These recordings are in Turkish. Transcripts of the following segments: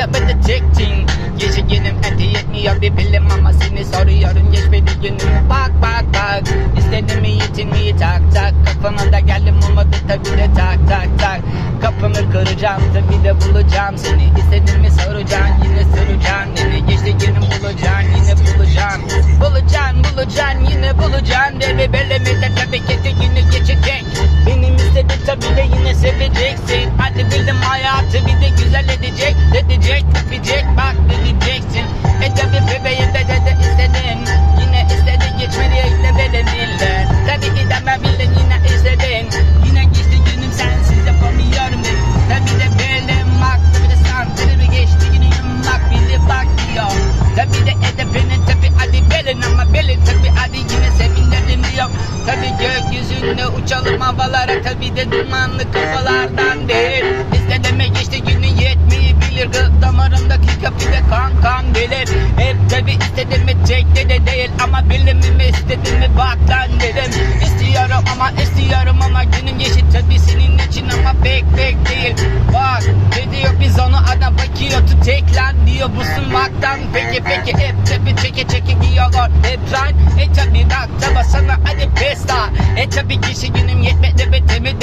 de beni çektin Gece günüm eti yetmiyor. Bir bilim ama seni soruyorum. Geçmedi günüm. Bak bak bak. İstedim mi yitin mi? Tak tak. Kafama da geldim olmadı tabi de tak tak tak. Kapını kıracağım tabi de bulacağım seni. İstedim mi soracaksın yine soracaksın Yine geçti günüm bulacaksın yine bulacaksın Bulacaksın bulacaksın yine bulacaksın Deli bellemede tabi ki günü geçecek. Benim istedi tabi de yine seveceksin. Hadi bildim hayatı bir de güzel edecek Tabi gökyüzünde uçalım havalara. Tabi de dumanlı kafalardan değil İstedeme geçti günü yetmeyebilir. Gık damarımdaki kapıda kan kan gelir Hep tabi istedim mi çekti de değil. Ama bilimimi istedim mi bak lan dedim İstiyorum ama istiyorum ama günüm geçti tabi senin için ama pek pek değil. Bak ne diyor biz onu adam bakıyor. Tu tek lan diyor bu sunmaktan. Peki peki hep tabi çeke çeke giyiyorlar. Rhyme e tabi rakta basana hadi pesta. E tabi kişi günüm yetmedi be temi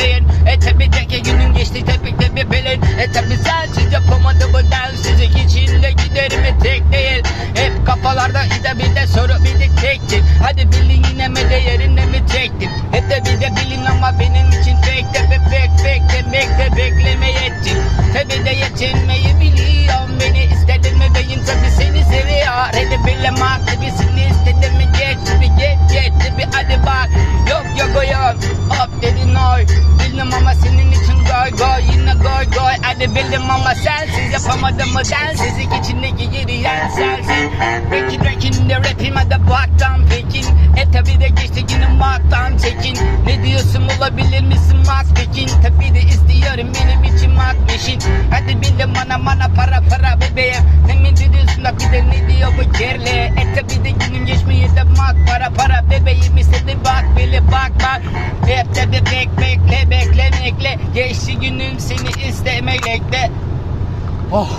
yok hop dedin oy Bildim ama senin için goy goy yine goy goy Hadi bildim ama sensiz yapamadım mı sensizlik içindeki yürüyen sensin Rekin rekin de rapime de baktan pekin E tabi de geçti günüm baktan çekin Ne diyorsun olabilir misin mat pekin Tabi de istiyorum benim için mat meşin Hadi bildim bana bana para para bebeğim Ne mi diyorsun da bir de ne diyor bu kirli De bir bek bekle bekle bekle. Geçti günüm seni istemekle Oh